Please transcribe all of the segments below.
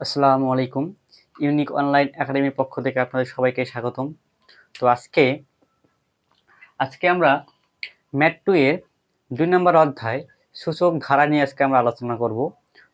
আসসালামু আলাইকুম। Unique online একাডেমির পক্ষ থেকে আপনাদের সবাইকে স্বাগতম। তো আজকে আজকে আমরা ম্যাট টু এর দুই নম্বর অধ্যায় সূচক ধারা নিয়ে আজকে আমরা আলোচনা করব।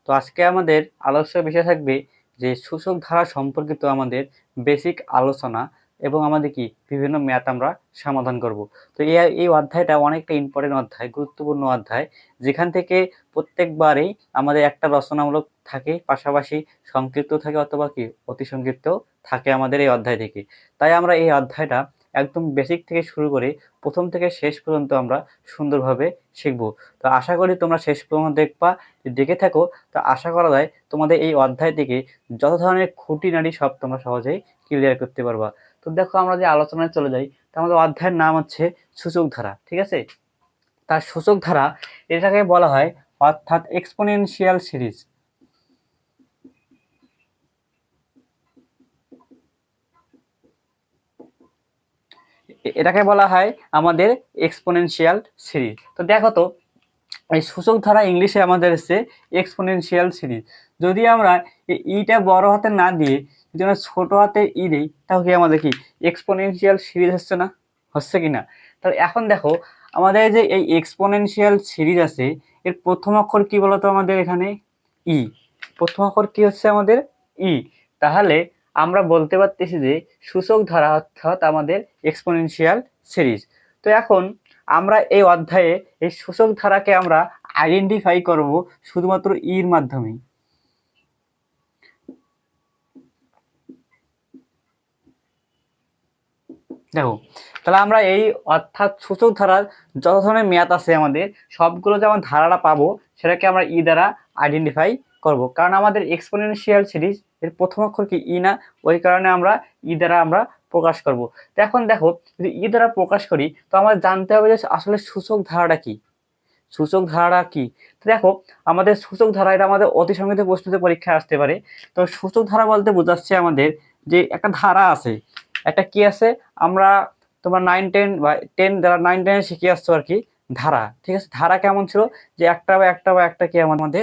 তো আজকে আমাদের আলোচ্য বিষয় থাকবে যে সূচক ধারা সম্পর্কিত আমাদের বেসিক আলোচনা এবং আমাদের কি? বিভিন্ন ম্যাথ আমরা সমাধান করব। তো এই অধ্যায়টা অনেকটা ইম্পর্টেন্ট অধ্যায়, গুরুত্বপূর্ণ অধ্যায়, যেখান থেকে প্রত্যেকবারেই আমাদের একটা রচনামূলক থাকে, পাশাপাশি সংক্ষিপ্ত থাকে অথবা কি? অতি সংক্ষিপ্ত থাকে আমাদের এই অধ্যায় থেকে। তাই আমরা এই অধ্যায়টা একদম বেসিক থেকে শুরু করে প্রথম থেকে শেষ পর্যন্ত আমরা সুন্দরভাবে শিখব। তো আশা করি তোমরা শেষ পর্যন্ত দেখবা, দেখে থাকো। তো আশা করা যায় তোমাদের এই অধ্যায় থেকে যত ধরনের খুঁটিনাটি সব তোমরা সহজেই ক্লিয়ার করতে পারবা। তো দেখো আমরা যে আলোচনায় চলে যাই, তো আমাদের অধ্যায়ের নাম হচ্ছে সূচক ধারা, ঠিক আছে? তার সূচক ধারা এটাকে বলা হয় অর্থাৎ এক্সপোনেনশিয়াল সিরিজ এটাকে বলা হয় আমাদের এক্সপোনেনশিয়াল সিরিজ তো দেখো তো, এই সূচক ধারা ইংলিশে আমাদের এসছে এক্সপোনেনশিয়াল সিরিজ যদি আমরা ইটা বড় হাতে না দিয়ে আমরা ছোট হাতে ই দিই তাহলে কি আমাদের কি এক্সপোনেনশিয়াল সিরিজ হচ্ছে না? হচ্ছে কি না তাহলে এখন দেখো, আমাদের যে এই এক্সপোনেনশিয়াল সিরিজ আছে, এর প্রথম অক্ষর কি বলতো আমাদের এখানে? ই। প্রথম অক্ষর কি হচ্ছে আমাদের? ই। তাহলে আমরা বলতে পারতেছি যে সূচক ধারা অর্থাৎ আমাদের এক্সপোনেনশিয়াল সিরিজ তো এখন আমরা এই অধ্যায়ে এই সূচক ধারাকে আমরা আইডেন্টিফাই করব শুধুমাত্র ইর মাধ্যমেই। দেখো, তাহলে আমরা এই অর্থাৎ সূচক ধারার যত ধরনের মেয়াদ আছে আমাদের, সবগুলো যেমন ধারাটা পাবো, সেটাকে আমরা ই দ্বারা আইডেন্টিফাই করব। কারণ আমাদের এক্সপোনেনশিয়াল সিরিজ এর প্রথম অক্ষর কি ই না? ওই কারণে আমরা ই দ্বারা আমরা প্রকাশ করব। তো এখন দেখো, যদি ই দ্বারা প্রকাশ করি, তো আমাদের জানতে হবে যে আসলে সূচক ধারাটা কি? সূচক ধারাটা কি? তো দেখো, আমাদের সূচক ধারা, এটা আমাদের অতি সংগীত প্রশ্নতে পরীক্ষায় আসতে পারে। তো সূচক ধারা বলতে বোঝাচ্ছে আমাদের যে একটা ধারা আছে একটা কি আছে? আমরা তোমার নাইন টেন বা টেন যারা নাইন টেনে শিখে আসছো আর কি, ধারা, ঠিক আছে? ধারা কেমন ছিল? যে একটা বা একটা বা একটা কি আমার মধ্যে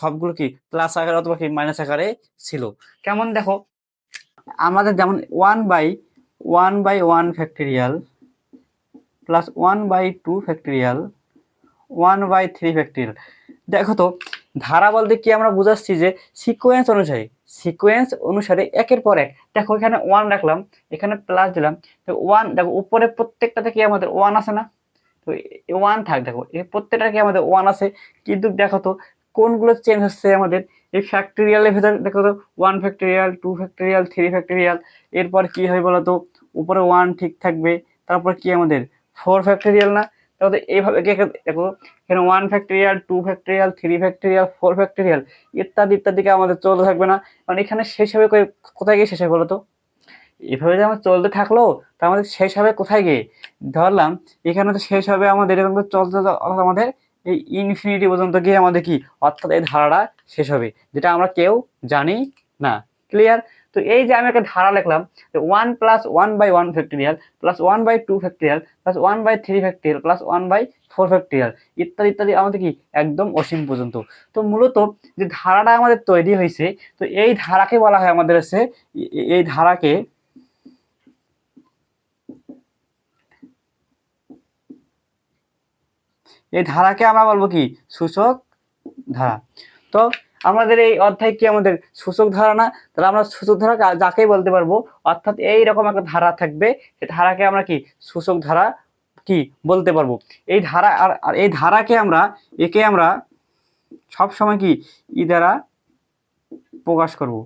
সবগুলো কি প্লাস আকারে অথবা কি মাইনাস আকারে ছিল। কেমন দেখো? আমাদের যেমন one by one by one factorial plus one by two factorial one by three factorial দেখো তো, ধারা বলতে কি আমরা বুঝাচ্ছি যে সিকোয়েন্স অনুসারে সিকোয়েন্স অনুসারে একের পর এক। দেখো, এখানে ওয়ান রাখলাম, এখানে প্লাস দিলাম। তো ওয়ান দেখো, উপরে প্রত্যেকটাতে কি আমাদের ওয়ান আছে না? তো ওয়ান থাক, দেখো এই প্রত্যেকটা কি আমাদের ওয়ান আছে? কিন্তু দেখো তো, কোনগুলো চেঞ্জ হচ্ছে আমাদের? এই ফ্যাক্টরিয়ালের ভেতরে, দেখো তো one factorial two factorial three factorial এরপর কি হয় বলো তো? উপরে ওয়ান ঠিক থাকবে, তারপর কি আমাদের? ফোর ফ্যাক্টরিয়াল না? তাহলে এইভাবে দেখো, এখানে one factorial two factorial three factorial four factorial ইত্যাদি ইত্যাদিকে আমাদের চলতে থাকবে না। কারণ এখানে শেষ হবে কোথায় গিয়ে শেষ হবে বলো তো? এভাবে যে আমার চলতে থাকল তা আমাদের শেষ হবে কোথায় গিয়ে? ধরলাম এখানে তো শেষ হবে আমাদের, এরকম চলতে অর্থাৎ আমাদের এই ইনফিনিটি পর্যন্ত গিয়ে আমাদের কি? অর্থাৎ এই ধারাটা শেষ হবে, যেটা আমরা কেউ জানি না। ক্লিয়ার তো এই যে আমি একটা ধারা লিখলাম one plus one by one factorial plus one by two factorial plus one by three factorial plus one by four factorial ইত্যাদি ইত্যাদি আমাদের কি একদম অসীম পর্যন্ত। তো মূলত যে ধারাটা আমাদের তৈরি হয়েছে, তো এই ধারাকে বলা হয় আমাদের হচ্ছে এই ধারাকে এই ধারাকে আমরা বলব কি? সূচক ধারা। তো আমাদের এই অধ্যায় কি আমাদের সূচক ধারা না তাহলে আমরা সূচক ধারা যাকেই বলতে পারব, অর্থাৎ এই রকম একটা ধারা থাকবে সেই ধারাকে আমরা কি? সূচক ধারা কি বলতে পারব? এই ধারা আর আর এই ধারাকে আমরা, একে আমরা সব সময় কি? ই দ্বারা প্রকাশ করব।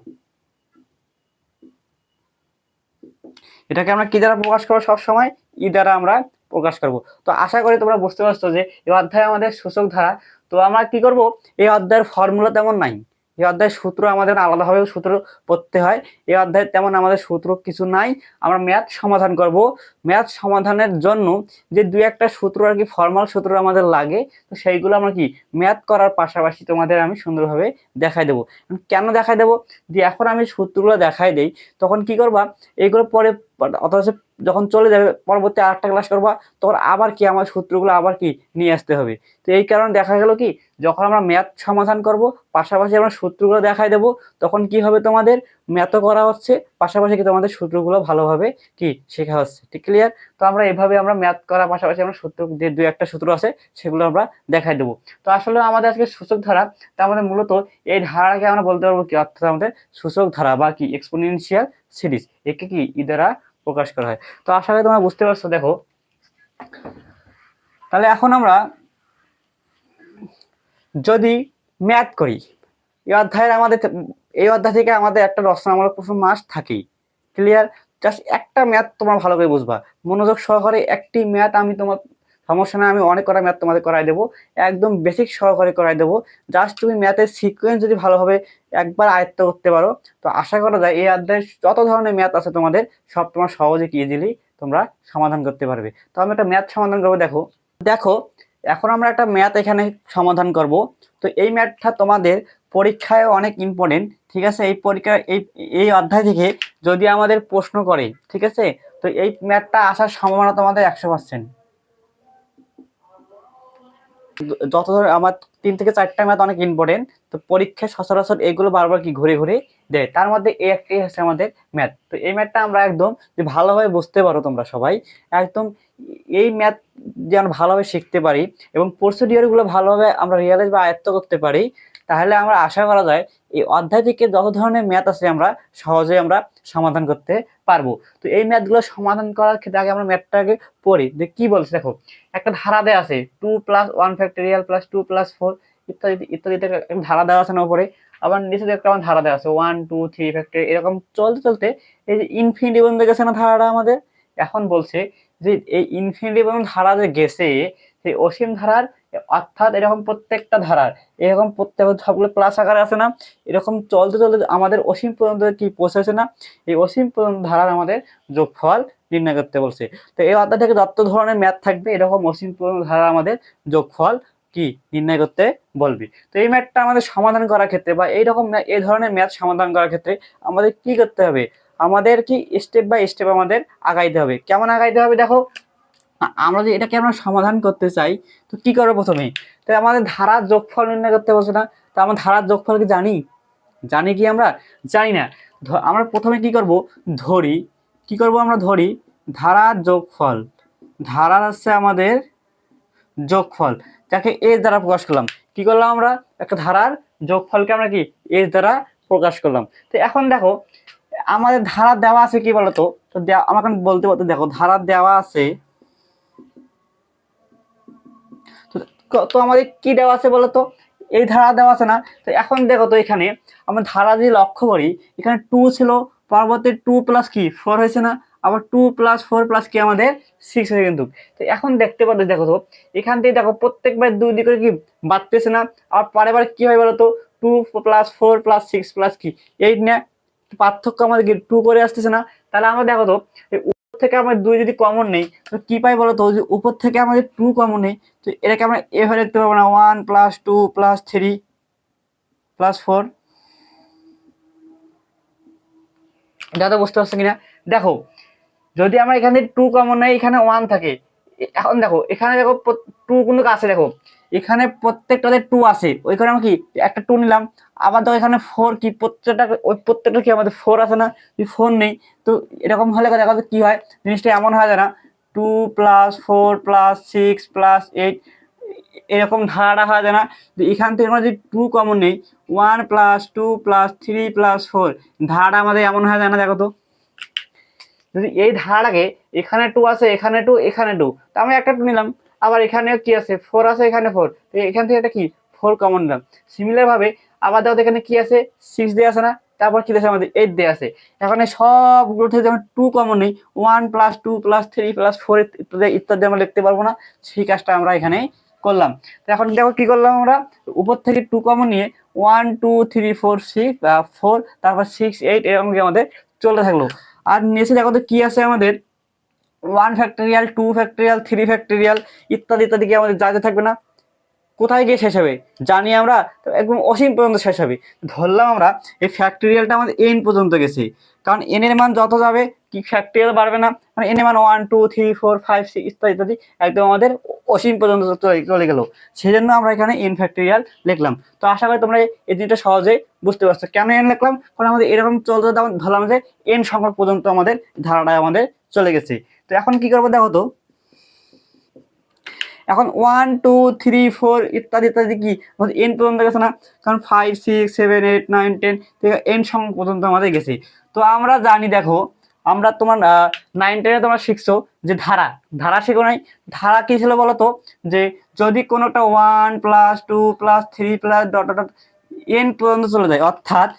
এটাকে আমরা কি দ্বারা প্রকাশ করব? সব সময় ই দ্বারা আমরা প্রকাশ করব। তো আশা করি তোমরা বুঝতে পারছ যে এই অধ্যায়ে আমাদের সূচক ধারা তো আমরা কি করব? এই অধ্যায়ের ফর্মুলা তেমন নাই। এই অধ্যায়ের সূত্র আমাদের আলাদাভাবে সূত্র পড়তে হয়। এই অধ্যায়ে তেমন আমাদের সূত্র কিছু নাই। আমরা ম্যাথ সমাধান করব। ম্যাথ সমাধানের জন্য যে দুই একটা সূত্র আর কি ফর্মাল সূত্র আমাদের লাগে, তো সেইগুলো আমরা কি, ম্যাথ করার পাশাপাশি তোমাদের আমি সুন্দরভাবে দেখাই দেবো। কেন দেখাই দেবো? যে এখন আমি সূত্রগুলো দেখাই দেই, তখন কি করবা? এইগুলো পরে অথবা যখন চলে যাবে, পরবর্তী আরেকটা ক্লাস করবা, তখন আবার কি আমার সূত্রগুলো আবার কি নিয়ে আসতে হবে? তো এই কারণে দেখা গেল কি, যখন আমরা ম্যাথ সমাধান করব, পাশাপাশি আমরা সূত্রগুলো দেখাই দেবো, তখন কি হবে তোমাদের? ম্যাথও করা হচ্ছে, পাশাপাশি কি তোমাদের সূত্রগুলো ভালোভাবে কি শেখা হচ্ছে। ঠিক ক্লিয়ার তো আমরা এভাবে আমরা ম্যাথ করার পাশাপাশি আমরা সূত্র, যে দুই একটা সূত্র আছে, সেগুলো আমরা দেখাই দেবো। তো আসলে আমাদের আজকে সূচক ধারা, তার মধ্যে মূলত এই ধারাকে আমরা বলতে পারব কি, অর্থাৎ আমাদের সূচক ধারা বা কি এক্সপোনেনশিয়াল সিরিজ একে কি, ই দ্বারা প্রকাশ করা হয়। তো আশা করি তোমরা বুঝতে পারছ, দেখো। তাহলে এখন আমরা যদি ম্যাথ করি, এই অধ্যায়ের আমাদের এই অধ্যায় থেকে আমাদের একটা রচনামূলক প্রশ্ন মাস থাকেই। ক্লিয়ার জাস্ট একটা ম্যাথ তোমরা ভালো করে বুঝবা। মনোযোগ সহকারে একটি ম্যাথ আমি তোমার, সমস্যা না আমি অনেক কটা ম্যাথ তোমাদের করাই দেবো। একদম বেসিক সহকারে করাই দেবো। জাস্ট তুমি ম্যাথের সিকোয়েন্স যদি ভালোভাবে একবার আয়ত্ত করতে পারো। তো আশা করা যায় এই অধ্যায়ে যত ধরনের ম্যাথ আছে তোমাদের, সব তোমার সহজে কি ইজিলি তোমরা সমাধান করতে পারবে। তো আমি একটা ম্যাথ সমাধান করব, দেখো। দেখো, এখন আমরা একটা ম্যাথ এখানে সমাধান করব। তো এই ম্যাথটা তোমাদের পরীক্ষায় অনেক ইম্পর্টেন্ট ঠিক আছে? এই পরীক্ষা, এই এই অধ্যায় থেকে যদি আমাদের প্রশ্ন করে, ঠিক আছে? তো এই ম্যাথটা আসার সম্ভাবনা তোমাদের একশো পার্সেন্ট যত ধর আমার তিন থেকে চারটা ম্যাথ অনেক ইম্পর্টেন্ট তো পরীক্ষায় সচরাচর এগুলো বারবার কি ঘুরে ঘুরে দেয়। তার মধ্যে এই একটাই হচ্ছে আমাদের ম্যাথ। তো এই ম্যাথটা আমরা একদম যে ভালোভাবে বুঝতে পারো তোমরা সবাই। একদম এই ম্যাথ যেন ভালোভাবে শিখতে পারি এবং প্রসিডিওরগুলো ভালোভাবে আমরা রিয়ালাইজ বা আয়ত্ত করতে পারি। তাহলে আমরা আশা করা যায় এই অধ্যায় থেকে যত ধরনের ম্যাথ আছে আমরা সহজে আমরা সমাধান করতে পারব। তো এই ম্যাথগুলো সমাধান করার ক্ষেত্রে আগে আমরা ম্যাথটাকে পড়ি। যে কি বলছে দেখো, একটা ধারা দেওয়া আছে two plus one factorial plus two plus four ইত্যাদি ইত্যাদিতে একটা ধারা দেওয়া আছে না উপরে। আবার নিচে একটা আমার ধারা দেওয়া আছে ওয়ান টু থ্রি ফ্যাক্টরি এরকম চলতে চলতে এই যে ইনফিনিটি পর্যন্ত গেছে না ধারাটা আমাদের? এখন বলছে যে এই ইনফিনিটি পর্যন্ত ধারা যে গেছে, সেই অসীম ধারার অর্থাৎ এরকম প্রত্যেকটা ধারার, এরকম প্রত্যেক সবগুলো প্লাস আকারে আসে না, এরকম চলতে চলতে আমাদের অসীম পর্যন্ত কি পৌঁছেছে না, এই অসীম পর্যন্ত ধারার আমাদের যোগফল নির্ণয় করতে বলছে। তো এই অধ্যায় থেকে যত ধরনের ম্যাথ থাকবে, এরকম অসীম পর্যন্ত ধারা আমাদের যোগফল কি নির্ণয় করতে বলবি। তো এই ম্যাথটা আমাদের সমাধান করার ক্ষেত্রে বা এইরকম এই ধরনের ম্যাথ সমাধান করার ক্ষেত্রে আমাদের কি করতে হবে? আমাদের কি স্টেপ বাই স্টেপ আমাদের আগাইতে হবে। কেমন আগাইতে হবে দেখো? আমরা যদি এটাকে আমরা সমাধান করতে চাই, তো কি করব প্রথমে? তো আমাদের ধারার যোগফল নির্ণয় করতে বলছে না তো আমরা ধারার যোগফল কি জানি? জানি কি আমরা? জানি না। আমরা প্রথমে কি করব? ধরি। কি করব আমরা? ধরি। ধারার যোগফল। ধারার হচ্ছে আমাদের যোগফল। যাকে এস দ্বারা প্রকাশ করলাম। কি করলাম আমরা? একটা ধারার যোগফলকে আমরা কি? এস দ্বারা প্রকাশ করলাম। তো এখন দেখো, আমাদের ধারা দেওয়া আছে কি বলতো? তো আমাকে বলতে বলতে দেখো, ধারা দেওয়া আছে তো তো আমাদের কি দেওয়া আছে বলতো এই ধারা দেওয়া আছে না? তো এখন দেখো তো এখানে আমরা ধারা যদি লক্ষ্য করি, এখানে টু ছিল, পরবর্তী টু প্লাস কি? ফোর হয়েছে না? আবার টু প্লাস ফোর প্লাস কি আমাদের সিক্স হয়েছে কিন্তু। তো এখন দেখতে পাচ্ছ দেখো তো, এখান থেকে দেখো প্রত্যেকবার দুই দিকে করে কি বাড়তেছে না? আর পরে বার কী হয় বলো তো? Two plus four plus six plus কি? এইট না পার্থক্য আমাদের কি টু করে আসতেছে না? তাহলে আমরা দেখো তো থেকে আমরা দুই যদি কমন নেই, তো কি পাই বলতো? যে উপর থেকে আমাদের টু কমন নেই, তো এটাকে আমরা এভাবে লিখতে পারব না। One plus two plus three plus four তো বুঝতে পারছ কিনা? দেখো, যদি আমরা এখানে টু কমন নেই, এখানে ওয়ান থাকে। এখন দেখো, এখানে দেখো টু কিন্তু কাছে দেখো। এখানে প্রত্যেকটাতে টু আছে। ওইখানে আমরা কি, একটা টু নিলাম। আবার দেখো এখানে ফোর কি, প্রত্যেকটা, ওই প্রত্যেকটা কি আমাদের ফোর আছে না? ফোর নেই, তো এরকম হলে দেখো তো কী হয়? জিনিসটা এমন হয় না two plus four plus six plus eight এরকম ধারাটা হয় না তো এখান থেকে আমরা যদি টু কমন নেই one plus two plus three plus four ধারাটা আমাদের এমন হয় না দেখো তো। যদি এই ধারাটাকে এখানে টু আছে, এখানে টু এখানে টু তা আমি একটা টু নিলাম। আবার এখানে কি আছে? ফোর আছে এখানে ফোর এখান থেকে এটা কি? ফোর কমন নিলাম সিমিলার ভাবে আবার দেখো এখানে কি আছে? সিক্স দেওয়া আছে না? তারপর কি আছে? আমাদের এইট দেওয়া আছে। এখন সবগুলো থেকে যেমন টু কমন নেই one plus two plus three plus four ইত্যাদি ইত্যাদি আমরা লিখতে পারব না। সেই কাজটা আমরা এখানে করলাম। তো এখন দেখো কি করলাম আমরা? উপর থেকে টু কমন নিয়ে one two three four six four তারপর সিক্স এইট এরকম কি আমাদের চলতে থাকল। আর নিচে দেখো তো কি আছে আমাদের? One factorial two factorial three factorial ইত্যাদি ইত্যাদি কি আমাদের যা থাকবে না। কোথায় গিয়ে শেষ হবে? জানি আমরা একদম অসীম পর্যন্ত শেষ হবে। ধরলাম আমরা, এই ফ্যাক্টরিয়ালটা আমাদের এন পর্যন্ত গেছে। কারণ এন এর মান যত যাবে, কি ফ্যাক্টরিয়াল বাড়বে না? মানে এন এর মান one two three four five six ইত্যাদি ইত্যাদি একদম আমাদের অসীম পর্যন্ত চলে- গেল সেই জন্য আমরা এখানে এন ফ্যাক্টরিয়াল লিখলাম। তো আশা করি তোমরা এই জিনিসটা সহজেই বুঝতে পারছ। কেন এন লিখলাম? কারণ আমাদের এরকম চলতে ধরলাম যে এন সংখ্যক পর্যন্ত আমাদের ধারাটা আমাদের চলে গেছে। তো এখন কি করব দেখো তো? এখন ওয়ান টু থ্রি ফোর ইত্যাদি ইত্যাদি কি? এন পর্যন্ত গেছে না? কারণ five six seven eight nine ten n সংখ্যক পর্যন্ত আমাদের গেছে। তো আমরা জানি দেখো, আমরা তোমার নাইন টেনে তোমরা শিখছো যে ধারা। ধারা শিখো নাই। ধারা কী ছিল বলো তো? যে যদি কোনো একটা one plus two plus three plus dot dot n পর্যন্ত চলে যায়। অর্থাৎ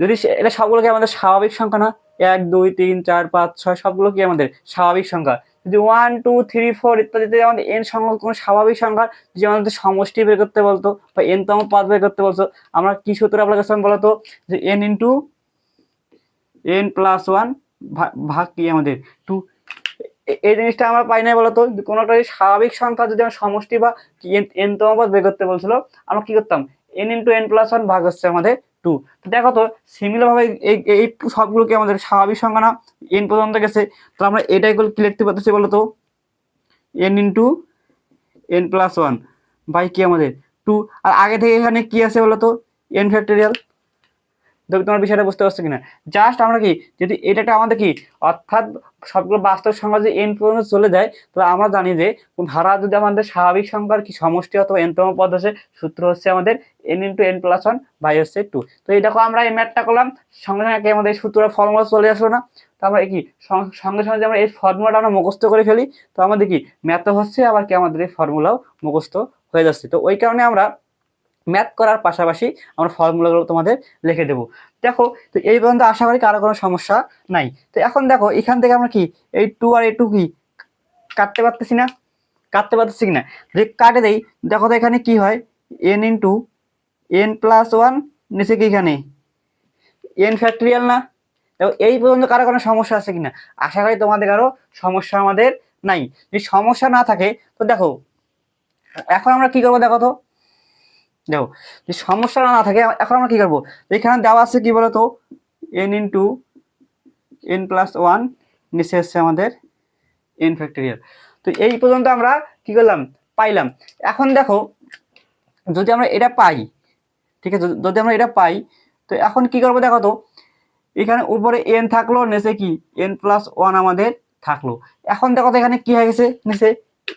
যদি সে- এটা সবগুলোকে আমাদের স্বাভাবিক সংখ্যা না এক, দুই, তিন, চার, পাঁচ, ছয়, সবগুলো কি আমাদের? স্বাভাবিক সংখ্যা। যদি ওয়ান টু থ্রি ফোর ইত্যাদিতে আমাদের এন সংখ্যক কোনো স্বাভাবিক সংখ্যা যে আমাদের সমষ্টি বের করতে বলতো বা এন তম পদ বের করতে বলতো, আমরা কি সূত্র অ্যাপ্লাই করছিলাম বলতো? যে n into n plus one ভাগ কি আমাদের? টু এই জিনিসটা আমরা পাই না বলতো? কোনো একটা স্বাভাবিক সংখ্যা যদি আমার সমষ্টি বা এন তম পদ বের করতে বলছিল, আমরা কি করতাম? N into n plus one ভাগ হচ্ছে আমাদের টু দেখো তো সিমিলারভাবে এই এই সবগুলোকে আমাদের স্বাভাবিক সংখ্যা না এন পর্যন্ত গেছে। তো আমরা এটাই কি লিখতে পারতেছি বলো তো n into n plus one by কি আমাদের? টু আর আগে থেকে এখানে কি আছে বলো তো এন ফ্যাক্টোরিয়াল দেখো তোমার বিষয়টা বুঝতে পারছ কিনা? জাস্ট আমরা কি, যদি এটা একটা আমাদের কি, অর্থাৎ সবগুলো বাস্তব সংখ্যা যদি এন পর্যন্ত চলে যায়, তাহলে আমরা জানি যে ধারা যদি আমাদের স্বাভাবিক সংখ্যার কি সমষ্টি অথবা এনতম পদ আছে, সূত্র হচ্ছে আমাদের n into n plus one by হচ্ছে টু তো এই দেখো আমরা এই ম্যাথটা করলাম, সঙ্গে সঙ্গে আমাদের সূত্র ফর্মুলা চলে আসলো না। তো আমরা কি সঙ্গে সঙ্গে আমরা এই ফর্মুলাটা আমরা মুখস্থ করে ফেলি, তো আমাদের কি ম্যাথও হচ্ছে, আবার কি আমাদের এই ফর্মুলাও মুখস্থ হয়ে যাচ্ছে। তো ওই কারণে আমরা ম্যাথ করার পাশাপাশি আমরা ফর্মুলাগুলো তোমাদের লিখে দেবো। দেখো, তো এই পর্যন্ত আশা করি কারও কোনো সমস্যা নাই। তো এখন দেখো, এখান থেকে আমরা কি, এই টু আর এই টু কি, কাটতে পারতেছি না? কাটতে পারতেছি না? যদি কাটে দেই, দেখো তো এখানে কি হয়? N into n plus one নিচে কি এখানে? এন ফ্যাক্টরিয়াল না? দেখো, এই পর্যন্ত কারও কোনো সমস্যা আছে কিনা আশা করি তোমাদের কারও সমস্যা আমাদের নাই। যদি সমস্যা না থাকে, তো দেখো, এখন আমরা কি করব দেখো তো? দেখো যদি সমস্যা না থাকে, এখন আমরা কি করব? এখানে দেওয়া আছে কি বলতো? N into n plus one নিচে হচ্ছে আমাদের এন ফ্যাক্টরিয়াল তো এই পর্যন্ত আমরা কি করলাম? পাইলাম। এখন দেখো, যদি আমরা এটা পাই, ঠিক আছে? যদি আমরা এটা পাই, তো এখন কি করব দেখো তো? এখানে উপরে এন থাকল, নিচে কি? এন প্লাস ওয়ান আমাদের থাকল। এখন দেখো তো এখানে কি হয়ে গেছে? নিচে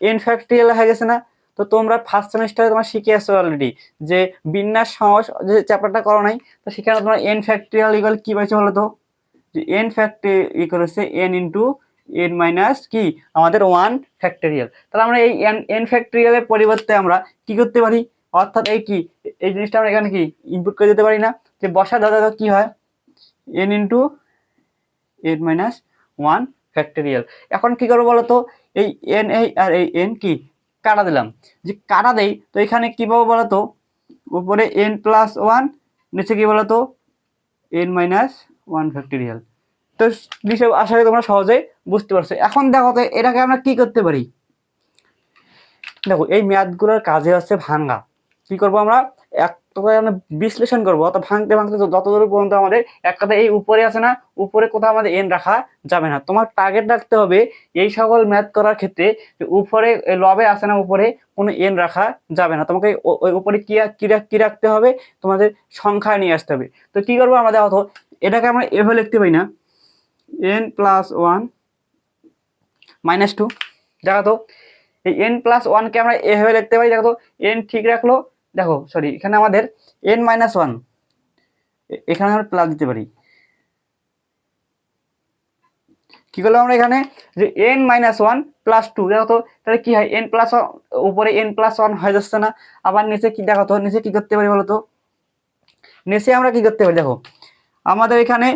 এন ফ্যাক্টরিয়াল হয়ে গেছে না? তো তোমরা ফার্স্ট সেমিস্টারে তোমার শিখে আসছো অলরেডি যে বিন্যাস, সহজ, যে চ্যাপ্টারটা করো নাই, তো সেখানে তোমার এন ফ্যাক্টরিয়াল ইকুয়াল কি পাইছো বলো তো? যে এন ফ্যাক্টরি ই করেছে এন ইন্টু এন মাইনাস কি? আমাদের ওয়ান ফ্যাক্টরিয়াল তাহলে আমরা এই এন এন ফ্যাক্টরিয়ালের পরিবর্তে আমরা কি করতে পারি? অর্থাৎ এই কি? এই জিনিসটা আমরা এখানে কি ইনপুট করে দিতে পারি না? যে বসা দাদা কি হয়? N into n minus one factorial এখন কি করব বলো তো? এই এন এই আর এই এন কি? কাটা দিলাম। যে কাটা দেই, তো এখানে কি পাবো বলতো? উপরে এন প্লাস ওয়ান নিচে কি বলতো? এন মাইনাস ওয়ান ফ্যাক্টরিয়াল তো বিষয় আশা করি তোমরা সহজেই বুঝতে পারছ। এখন দেখো তো এটাকে আমরা কি করতে পারি? দেখো, এই ম্যাথগুলোর কাজে হচ্ছে ভাঙ্গা। কি করব আমরা? এক কথায় আমরা বিশ্লেষণ করব, অর্থাৎ ভাঙতে ভাঙতে যতদূর পর্যন্ত আমাদের এক কথা এই উপরে আছে না, উপরে কোথাও আমাদের এন রাখা যাবে না। তোমার টার্গেট রাখতে হবে এই সকল ম্যাথ করার ক্ষেত্রে উপরে লবে আছে না উপরে, কোনো এন রাখা যাবে না। তোমাকে ওই উপরে কি কি রাখতে হবে? তোমাদের সংখ্যা নিয়ে আসতে হবে। তো কি করব আমরা দেখো তো এটাকে আমরা এভাবে লিখতে পারি না। N plus one minus two দেখো তো, এই এন প্লাস ওয়ানকে আমরা এভাবে লিখতে পারি, দেখো তো এন ঠিক রাখল দেখো সরি এখানে আমাদের এন মাইনাস ওয়ান এখানে আমরা প্লাস দিতে পারি। কি করলাম আমরা এখানে? যে n minus one plus two দেখো তো, তাহলে কি হয়? এন প্লাস উপরে এন প্লাস ওয়ান হয়ে যাচ্ছে না। আবার নিচে কি দেখো তো, নিচে কি করতে পারি বলো তো? নিচে আমরা কি করতে পারি? দেখো, আমাদের এখানে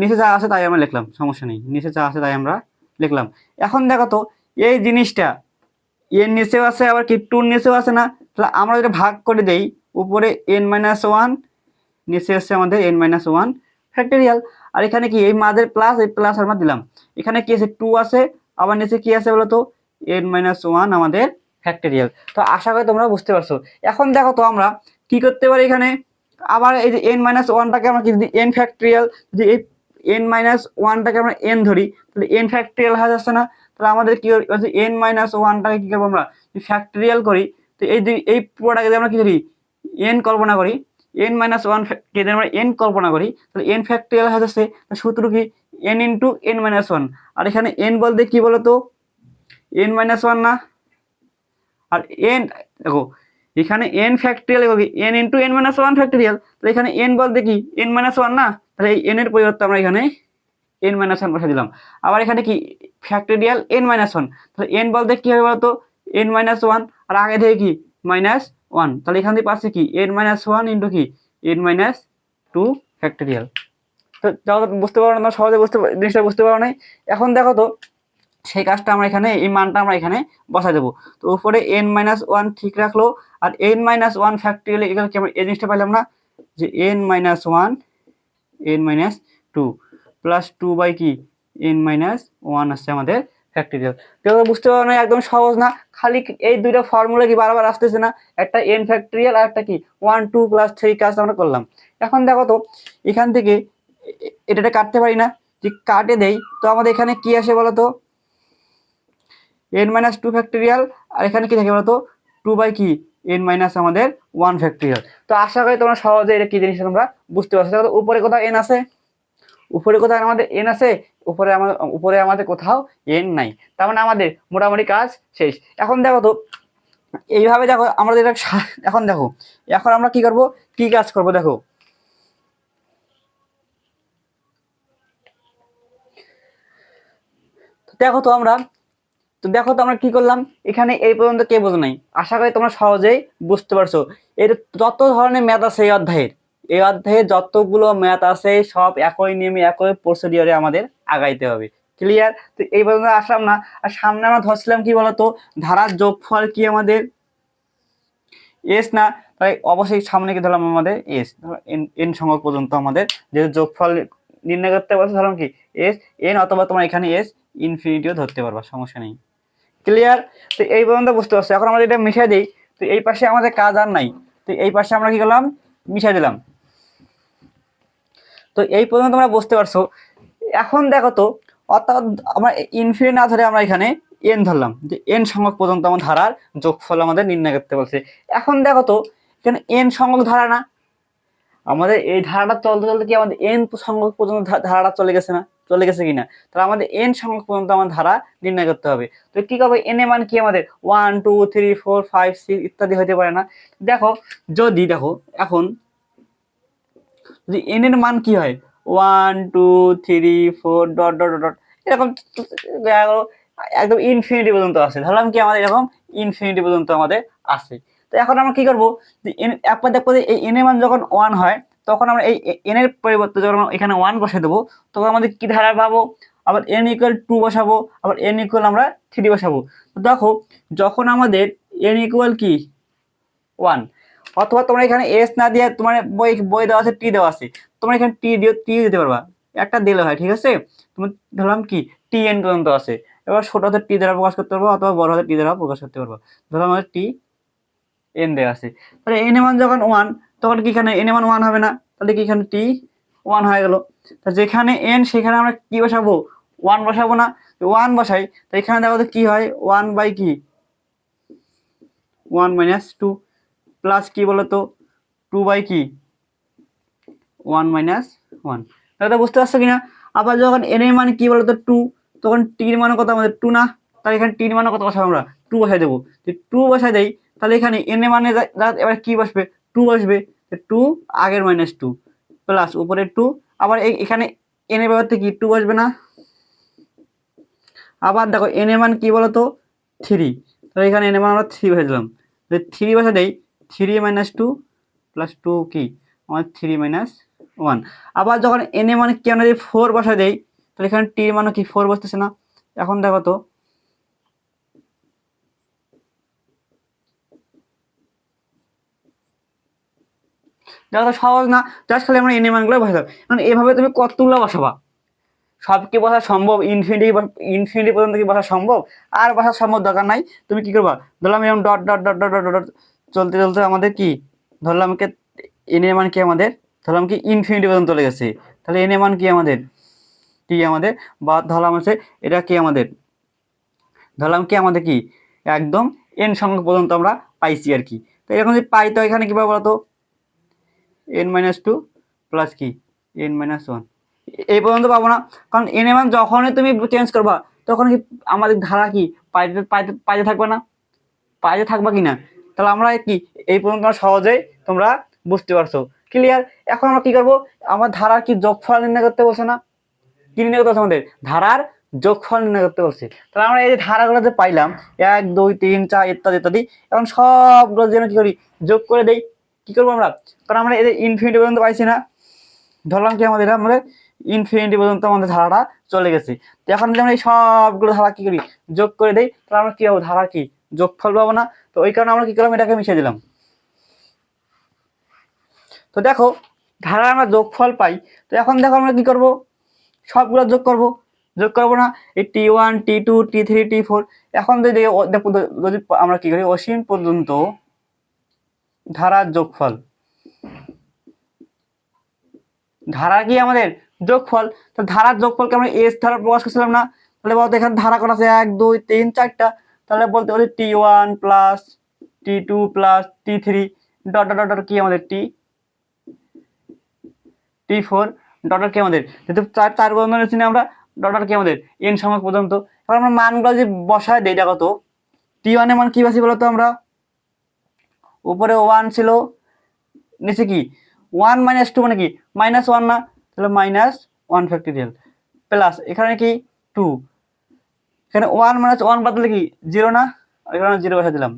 নিচে যা আছে তাই আমরা লিখলাম, সমস্যা নেই। নিচে যা আছে তাই আমরা লিখলাম। এখন দেখো তো, এই জিনিসটা এর নিচেও আছে, আবার কি টুর নিচেও আছে না? তাহলে আমরা যদি ভাগ করে দেই। উপরে এন মাইনাস ওয়ান নিচে আসছে আমাদের এন মাইনাস ওয়ান ফ্যাক্টরিয়াল আর এখানে কি? এই মাদের প্লাস এই প্লাস আমরা দিলাম। এখানে কি আছে? টু আছে। আবার নিচে কি আছে বলতো? এন মাইনাস ওয়ান আমাদের ফ্যাক্টরিয়াল তো আশা করি তোমরা বুঝতে পারছ। এখন দেখো তো আমরা কি করতে পারি এখানে? আবার এই যে এন মাইনাস ওয়ানটাকে আমরা যদি এন ফ্যাক্টরিয়াল যদি এই এন মাইনাস ওয়ানটাকে আমরা এন ধরি, তাহলে এন ফ্যাক্টরিয়াল হয়ে যাচ্ছে না। তাহলে আমাদের কি এন মাইনাস ওয়ানটাকে কি করব আমরা? ফ্যাক্টরিয়াল করি তো এই যে এই পুরোটাকে যদি আমরা কি করি? এন কল্পনা করি এন মাইনাস ওয়ান যদি আমরা এন কল্পনা করি, তাহলে এন ফ্যাক্টরিয়াল হয়ে যাচ্ছে। সূত্র কি? N into n minus one আর এখানে এন বলতে কি বলতো? এন মাইনাস ওয়ান না? আর এন দেখো, এখানে এন ফ্যাক্টরিয়াল কি? N into n minus one factorial তাহলে এখানে এন বলতে কি? এন মাইনাস ওয়ান না? তাহলে এই এন এর পরিবর্তে আমরা এখানে এন মাইনাস ওয়ান বসে দিলাম। আবার এখানে কি? ফ্যাক্টরিয়াল এন মাইনাস ওয়ান তাহলে এন বলতে কি হবে বলতো? এন মাইনাস ওয়ান আর আগে থেকে কি? মাইনাস ওয়ান তাহলে এখান থেকে পাচ্ছে কি? এন মাইনাস ওয়ান ইন্টু কি? এন মাইনাস টু ফ্যাক্টরিয়াল তো যাও বুঝতে পারো না সহজে বুঝতে জিনিসটা বুঝতে পারো না এখন দেখো তো, সেই কাজটা আমরা এখানে, এই মানটা আমরা এখানে বসাই দেবো। তো উপরে এন মাইনাস ওয়ান ঠিক রাখল, আর এন মাইনাস ওয়ান ফ্যাক্টরিয়াল এখানে কি আমরা এই জিনিসটা পাইলাম না? যে n minus one n minus two plus two by কি? এন মাইনাস ওয়ান আসছে আমাদের ফ্যাক্টরিয়াল তো বুঝতে পারো না, একদম সহজ না। খালি এই দুইটা ফর্মুলা কি বারবার আসতেছে না? একটা এন ফ্যাক্টরিয়াল আর একটা কি? ওয়ান টু প্লাস থ্রি কাজ আমরা করলাম। এখন দেখো তো, এখান থেকে এটাটা কাটতে পারি না। যে কাটে দেই, তো আমাদের এখানে কি আসে বলো তো? এন মাইনাস টু ফ্যাক্টরিয়াল আর এখানে কি থাকে বলতো টু বাই কি? এন মাইনাস আমাদের ওয়ান ফ্যাক্টরিয়াল তো আশা করি তোমরা সহজে এটা কি জিনিস তোমরা বুঝতে পারছ। উপরে কোথাও এন আছে? উপরে কোথাও আমাদের এন আছে? উপরে আমাদের উপরে আমাদের কোথাও এন নাই। তার মানে আমাদের মোটামুটি কাজ শেষ। এখন দেখো তো, এইভাবে দেখো আমাদের এটা এখন দেখো, এখন আমরা কি করব? কি কাজ করব দেখো? দেখো তো আমরা, তো দেখো তো আমরা কি করলাম? এখানে এই পর্যন্ত কে বোঝো নাই। আশা করি তোমরা সহজেই বুঝতে পারছ। এর যত ধরনের ম্যাথ আছে এই অধ্যায়ের। এই অধ্যায়ে যতগুলো ম্যাথ আছে, সব একই নিয়মে, একই প্রসিডিওরে আমাদের আগাইতে হবে। ক্লিয়ার তো এই পর্যন্ত আসলাম না। আর সামনে আমরা ধরছিলাম কি বলতো? ধারার যোগফল কি আমাদের? এস না? তাই অবশ্যই সামনে কি ধরলাম আমাদের এস এন এন সংখ্যক পর্যন্ত আমাদের যেহেতু যোগফল নির্ণয় করতে বলছে ধরলাম কি? এস এন অথবা তোমরা এখানে এস ইনফিনিটিও ধরতে পারবা, সমস্যা নেই। ক্লিয়ার তো এই পর্যন্ত বুঝতে পারছ। এখন আমরা এটা মিশিয়ে দিই। তো এই পাশে আমাদের কাজ আর নাই। তো এই পাশে আমরা কি করলাম? মিশিয়ে দিলাম। তো এই পর্যন্ত তোমরা বুঝতে পারছ। এখন দেখো তো, অর্থাৎ আমরা ইনফিনিট না ধরে আমরা এখানে এন ধরলাম। যে এন সংখ্যক পর্যন্ত আমার ধারার যোগফল আমাদের নির্ণয় করতে বলছে। এখন দেখো তো, এখানে এন সংখ্যক ধারা না। আমাদের এই ধারাটা চলতে চলতে কি আমাদের এন সংখ্যক পর্যন্ত ধারাটা চলে গেছে না? চলে গেছে কিনা? তাহলে আমাদের এন সংখ্যক পর্যন্ত আমার ধারা নির্ণয় করতে হবে। তো কি করব? এন এ মান কি আমাদের? One two three four five six ইত্যাদি হতে পারে না। দেখো, যদি দেখো, এখন যদি এন এর মান কি হয়? One two three four dot dot dot এরকম একদম ইনফিনিটি পর্যন্ত আসে ধরলাম কি আমাদের এরকম ইনফিনিটি পর্যন্ত আমাদের আসে তো এখন আমরা কি করব? যে এন- এক পদ এক পদে এই এন এর মান যখন ওয়ান হয়, তখন আমরা এই এন এর পরিবর্তে যখন এখানে ওয়ান বসে দেবো, তখন আমাদের কি ধারা পাবো? আবার এন ইকুয়াল টু বসাবো, আবার এন ইকুয়াল আমরা থ্রি বসাবো। তো দেখো, যখন আমাদের এন ইকুয়াল কি? ওয়ান অথবা তোমরা এখানে এস না দিয়ে তোমার বই বই দেওয়া আছে টি দেওয়া আছে, তোমরা এখানে টি দিয়ে টি দিতে পারবা। একটা দিলে হয়, ঠিক আছে? তুমি ধরলাম কি? টি এন পর্যন্ত আছে। এবার ছোট হাতের টি দ্বারা প্রকাশ করতে পারব অথবা বড় হাতের টি দ্বারা প্রকাশ করতে পারব। ধরলাম আমাদের টি এন দেওয়া আছে। তাহলে এন মান যখন ওয়ান তখন কি এখানে এন মান ওয়ান হবে না? তাহলে কি এখানে টি ওয়ান হয়ে গেল। তা যেখানে এন সেখানে আমরা কি বসাবো? ওয়ান বসাবো না। ওয়ান বসাই। তো এখানে দেখো তো কি হয়? ওয়ান বাই কি? ওয়ান মাইনাস টু প্লাস কি বলতো? টু বাই কি? ওয়ান মাইনাস ওয়ান তাহলে বুঝতে পারছ কিনা? আবার যখন এন এর মান কি বলতো? টু তখন টির মান কত আমাদের টু না? তাহলে এখানে টির মান কত বসাবো আমরা? টু বসাই দেবো। যে টু বসাই দেই, তাহলে এখানে এন এর মানে এবার কি বসবে? টু বসবে। টু আগের মাইনাস টু প্লাস উপরে টু আবার এখানে এন এর ব্যাপারতে কি টু বসবে না? আবার দেখো এন এর মান কি বলতো? থ্রি তাহলে এখানে এন এর মান আমরা থ্রি বসে দিলাম। থ্রি বসে দেই three minus two plus two কি? আমার থ্রি মাইনাস ওয়ান আবার যখন এন এ মানে কি আমরা যদি ফোর বসা দেই, তাহলে এখানে টি মানে কি ফোর বসতেছে না? এখন দেখো তো। দেখো সহজ না? জাস্ট খালি আমরা এন এ মানগুলো বসালাম মানে এভাবে তুমি কতগুলো বসাবা? সব কি বসা সম্ভব? ইনফিনিটি ইনফিনিটি পর্যন্ত কি বসা সম্ভব? আর বসা সম্ভব দরকার নাই। তুমি কি করবা? ধরলাম এরকম dot dot dot dot dot dot চলতে চলতে আমাদের কি? ধরলাম কে এন মান কি আমাদের? ধরলাম কি ইনফিনিটি পর্যন্ত চলে গেছে। তাহলে এন মান কি আমাদের? টি আমাদের? বা ধরলাম আছে এটা কি আমাদের? ধরলাম কি আমাদের কি? একদম এন সংখ্যক পর্যন্ত আমরা পাইছি আর কি। তো এরকম যদি পাই, তো এখানে কীভাবে বলতো? এন মাইনাস টু প্লাস কি? এন মাইনাস ওয়ান এই পর্যন্ত পাবো না। কারণ এন এর মান যখনই তুমি চেঞ্জ করবা, তখন কি আমাদের ধারা কি? পাইতে পাইতে পাইতে থাকবে না? পাইতে থাকবা কি না তাহলে আমরা কি? এই পর্যন্ত সহজেই তোমরা বুঝতে পারছ। ক্লিয়ার এখন আমরা কি করব? আমার ধারার কি যোগফল নির্ণয় করতে বলছে না? কি নির্ণয় করতে আমাদের? ধারার যোগফল নির্ণয় করতে বলছে। তাহলে আমরা এই যে ধারাগুলো যে পাইলাম, এক, দুই, তিন, চার, ইত্যাদি ইত্যাদি, এখন সবগুলো যেন কি করি? যোগ করে দেই। কি করব আমরা? কারণ আমরা এদের ইনফিনিটি পর্যন্ত পাইছি না। ধরলাম কি আমাদের আমাদের ইনফিনিটি পর্যন্ত আমাদের ধারাটা চলে গেছে। তো এখন যদি আমরা এই সবগুলো ধারা কি করি? যোগ করে দেই, তাহলে আমরা কি পাবো? ধারা কি? যোগফল পাবো না। তো ওই কারণে আমরা কি করলাম? এটাকে মিশিয়ে দিলাম। তো দেখো ধারা আমরা যোগফল পাই। তো এখন দেখো আমরা কি করব? সবগুলো যোগ করব। যোগ করব না? এই T one T two T three T four এখন যদি যদি আমরা কি করি, অসীম পর্যন্ত ধারার যোগফল। ধারা কি আমাদের যোগফল? তো ধারার যোগফলকে আমরা এস ধারা প্রকাশ করছিলাম না। তাহলে বলতো এখানে ধারা করা আছে? এক, দুই, তিন, চারটা। তাহলে বলতে পারি T one plus T two plus T three dot dot dot কি আমাদের? টি টি ফোর ডটার কি আমাদের? যেহেতু চার চার বন্ধনের চিনি আমরা ডটার কি আমাদের? এন সংখ্যক পর্যন্ত। এবার আমরা মানগুলো যে বসায় দিই, দেখো তো টি ওয়ানের মান কি বাসি বলতো আমরা? উপরে ওয়ান ছিল, নিচে কি? ওয়ান মাইনাস টু মানে কি? মাইনাস ওয়ান না? তাহলে মাইনাস ওয়ান ফ্যাক্টোরিয়াল প্লাস এখানে কি? টু এখানে ওয়ান মাইনাস ওয়ান বাদলে কি? জিরো না? এখানে জিরো বসা দিলাম।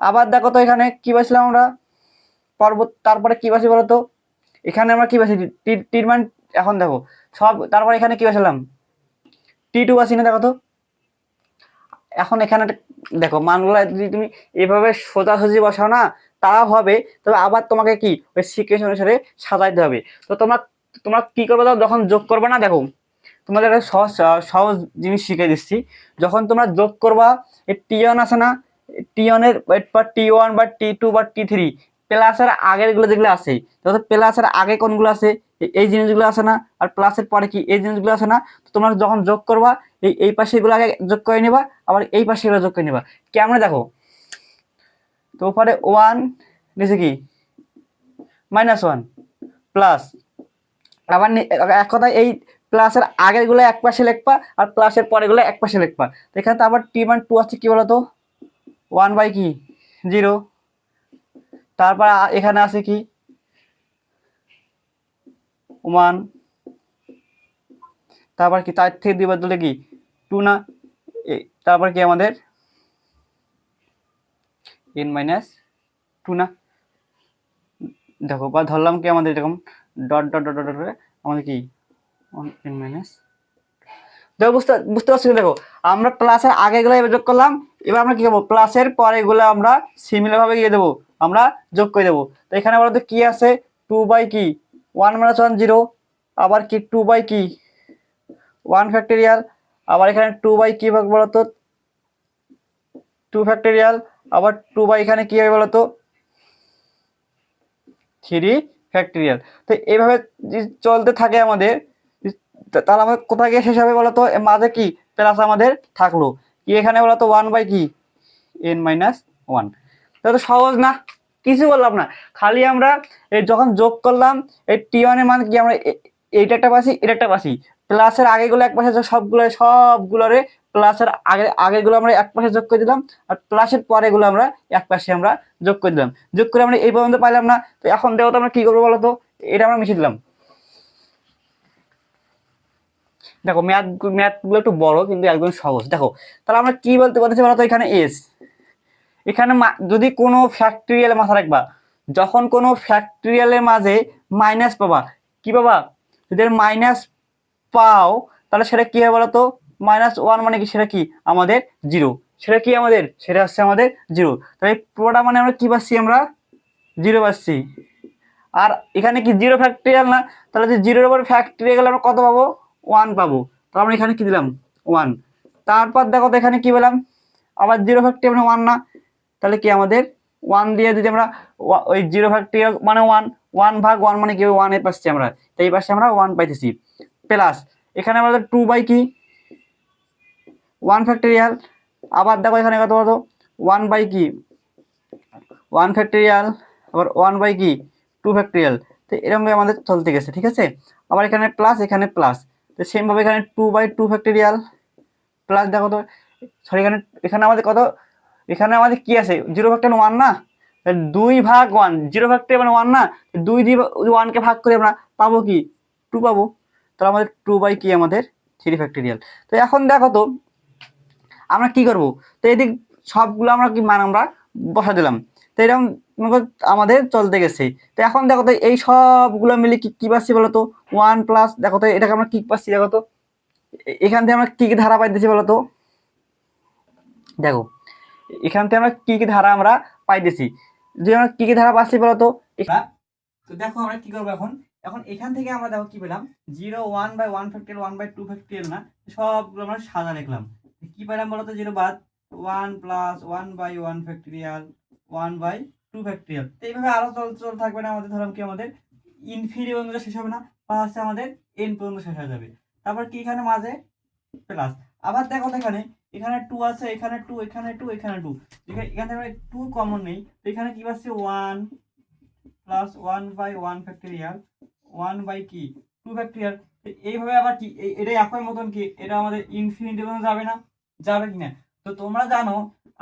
আবার দেখো তো এখানে কি বাসলাম আমরা? পর্বত, তারপরে কি বাসি বলতো? এখানে আমরা কি বাসি? টি টির মান এখন দেখো। সব, তারপরে এখানে কি বাসালাম? টি টু বাসি না দেখো তো? এখন এখানে দেখো, মানগুলো যদি তুমি এভাবে সোজাসুজি বসাও না তা হবে। তবে আবার তোমাকে কি? ওই সিকুয়েন্স অনুসারে সাজাইতে হবে। তো তোমরা তোমরা কি করবে যখন যোগ করবে না, দেখো। তোমাদের একটা সহজ সহজ জিনিস শিখে দিচ্ছি। যখন তোমরা যোগ করবা, এই টি ওয়ান আছে না টি ওয়ানের বা টি ওয়ান বা টি টু বা টি থ্রি প্লাসের আগেরগুলো যেগুলো আছে যত প্লাসের আগে কোনগুলো আছে, এই জিনিসগুলো আছে না, আর প্লাসের পরে কি, এই জিনিসগুলো আছে না, তো তোমরা যখন যোগ করবা, এই এই পাশে এগুলো আগে যোগ করে নিবা, আবার এই পাশে এগুলো যোগ করে নিবা। কেমন দেখো? তো উপরে ওয়ান নিচে কি? মাইনাস ওয়ান প্লাস আবার এক কথায় এই প্লাসের আগেরগুলো এক পাশে লিখবা আর প্লাসের পরে গুলো এক পাশে লিখবা। তো এখানে তো আবার টি মান টু আছে কি বলতো? ওয়ান বাই কি? জিরো তারপর এখানে আছে কি? ওয়ান তারপর কি? তার থেকে দুই বদলে কি? টু না? তারপর কি আমাদের? এন মাইনাস টু না? দেখো, বা ধরলাম কি আমাদের এরকম ডট ডট ডট ডট করে আমাদের কি? এন মাইনাস দেখো, বুঝতে বুঝতে পারছি তো দেখো? আমরা প্লাসের আগে গুলো এবার যোগ করলাম, এবার আমরা কি করব? প্লাসের পরে গুলো আমরা সিমিলার ভাবে গিয়ে দেবো, আমরা যোগ করে দেবো। তো এখানে বলতো কি আছে? টু বাই কি? ওয়ান মাইনাস ওয়ান জিরো আবার কি টু বাই কি? ওয়ান ফ্যাক্টোরিয়াল আবার এখানে টু বাই কি ভাগ বলতো টু ফ্যাক্টোরিয়াল আবার টু বাই এখানে কি হবে বলতো থ্রি ফ্যাক্টোরিয়াল তো এইভাবে চলতে থাকে আমাদের তা- তাহলে আমাদের কোথায় গিয়ে শেষ হবে বলতো? এর মাঝে কি? প্লাস আমাদের থাকল। কি এখানে বলতো? ওয়ান বাই কি? এন মাইনাস ওয়ান এটা তো সহজ না। কিছু বললাম না। খালি আমরা যখন যোগ করলাম, এই টি ওয়ানের মান কি আমরা এইটা একটা পাচ্ছি, এটা একটা পাচ্ছি। প্লাসের আগেগুলো এক পাশে সবগুলো, সবগুলোরে প্লাসের আগে, আগেগুলো আমরা এক পাশে যোগ করে দিলাম, আর প্লাসের পরেগুলো আমরা এক পাশে আমরা যোগ করে দিলাম। যোগ করে আমরা এই পর্যন্ত পাইলাম না। তো এখন দেখো তো আমরা কি করব বলতো? এটা আমরা মিশিয়ে দিলাম। দেখো ম্যাথ ম্যাথগুলো একটু বড়, কিন্তু একদম সহজ। দেখো, তাহলে আমরা কি বলতে পারছি বলতো? এখানে এস এখানে যদি কোনো ফ্যাক্টরিয়াল মাথা রাখবা, যখন কোনো ফ্যাক্টরিয়ালের মাঝে মাইনাস পাবা, কি পাবা? যদি মাইনাস পাও, তাহলে সেটা কি হবে বলতো? মাইনাস ওয়ান মানে কি? সেটা কি? আমাদের জিরো সেটা কি আমাদের? সেটা হচ্ছে আমাদের জিরো তাহলে পুরোটা মানে আমরা কি পাচ্ছি আমরা? জিরো পাচ্ছি। আর এখানে কি জিরো ফ্যাক্টরিয়াল না? তাহলে যে জিরোর উপর ফ্যাক্টরিয়াল আমরা কত পাবো? ওয়ান পাবো। তাহলে আমরা এখানে কি দিলাম? ওয়ান তারপর দেখো তো এখানে কি পেলাম? আবার জিরো ফ্যাক্টরি মানে ওয়ান না। তাহলে কি আমাদের? ওয়ান দিয়ে যদি আমরা ওই জিরো ফ্যাক্টরি মানে ওয়ান ওয়ান ভাগ ওয়ান মানে কি ওয়ানে পাচ্ছি আমরা। তো এই পাশে আমরা ওয়ান পাইতেছি। প্লাস এখানে আমাদের টু বাই কি? ওয়ান ফ্যাক্টরিয়াল আবার দেখো এখানে কত কত? ওয়ান বাই কি? ওয়ান ফ্যাক্টরিয়াল আবার ওয়ান বাই কি? টু ফ্যাক্টরিয়াল তো এরকম আমাদের চলতে গেছে, ঠিক আছে? আবার এখানে প্লাস এখানে প্লাস তো সেমভাবে এখানে two by two factorial plus দেখো তো সরি এখানে এখানে আমাদের কত? এখানে আমাদের কি আছে? জিরো ফ্যাক্টর ওয়ান না? দুই ভাগ ওয়ান জিরো ফ্যাক্টর মানে ওয়ান না? দুই দিয়ে ওয়ানকে ভাগ করে আমরা পাবো কি? টু পাবো। তাহলে আমাদের টু বাই কি আমাদের? থ্রি ফ্যাক্টরিয়াল তো এখন দেখো তো, আমরা কি করব? তো এদিক সবগুলো আমরা কি মান আমরা বসা দিলাম। তো এরকম আমাদের চলতে গেছে তো এখন দেখো তো এই সবগুলো মিলে কি কি পাচ্ছি বলো তো? ওয়ান প্লাস দেখো তো এটাকে আমরা কি পাচ্ছি, দেখো তো। এখান থেকে আমরা কি কি ধারা পাইতেছি বলো তো। দেখো, এখান থেকে আমরা কি কি ধারা আমরা পাইতেছি। যদি আমরা কি কি ধারা পাচ্ছি বলো তো তো দেখো আমরা কি করব এখন? এখন এখান থেকে আমরা দেখো কি পেলাম? Zero one by one factorial one by two factorial না? সবগুলো আমরা সাদা লিখলাম কি পেলাম বলো তো জিরো বাদ? One plus one by one factorial one by two factorial তো এইভাবে আরও চলতে চলতে থাকবে না, আমাদের ধরলাম কি আমাদের ইনফিনিটি পর্যন্ত শেষ হবে না হচ্ছে আমাদের এন পর্যন্ত শেষ হয়ে যাবে। তারপর কি এখানে মাঝে? প্লাস আবার দেখো এখানে এখানে টু আছে, এখানে টু এখানে টু এখানে টু এখানে টু কমন নেই, তো এখানে কি পাচ্ছি? One plus one by one factorial one by কি? টু ফ্যাক্টরিয়াল এইভাবে আবার কি? এটা একই মতন কি? এটা আমাদের ইনফিনিটি পর্যন্ত যাবে না? যাবে কি না তো তোমরা জানো,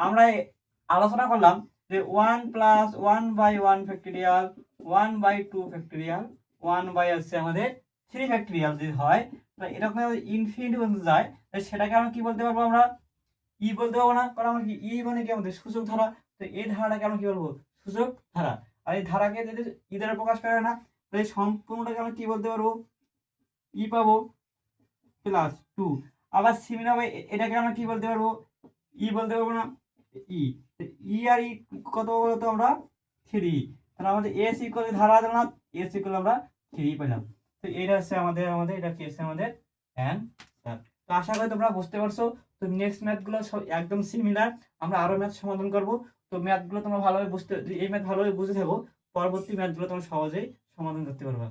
আমরা আলোচনা করলাম যে one plus one by one factorial one by two factorial one by আছে আমাদের থ্রি ফ্যাক্টরিয়াল যদি হয় এরকম ইনফিনিটি পর্যন্ত যায়, তাহলে সেটাকে আমরা কি বলতে পারব আমরা? ই বলতে পারব না, কারণ আমরা কি ই মানে কি? আমাদের সূচক ধারা। তো এই ধারাটাকে আমরা কি বলব? সূচক ধারা। আর এই ধারাকে যদি ই দ্বারা প্রকাশ করে না, তাহলে সম্পূর্ণটাকে আমরা কি বলতে পারব? ই পাবো প্লাস টু আবার সিমিলার এটাকে আমরা কি বলতে পারব? ই বলতে পারব না ই ই আর ই কত বলতো আমরা? থ্রি তাহলে আমাদের এস ইকুয়াল ধারা না? এস ইকুয়াল আমরা থ্রি পেলাম। তো এটা হচ্ছে আমাদের আমাদের, এটা কি হচ্ছে আমাদের? অ্যান্সার তো আশা করি তোমরা বুঝতে পারছ। তো নেক্সট ম্যাথগুলো সব একদম সিমিলার আমরা আরও ম্যাথ সমাধান করব। তো ম্যাথগুলো তোমরা ভালোভাবে বুঝতে, এই ম্যাথ ভালোভাবে বুঝে থাকো। পরবর্তী ম্যাথগুলো তোমরা সহজেই সমাধান করতে পারবে।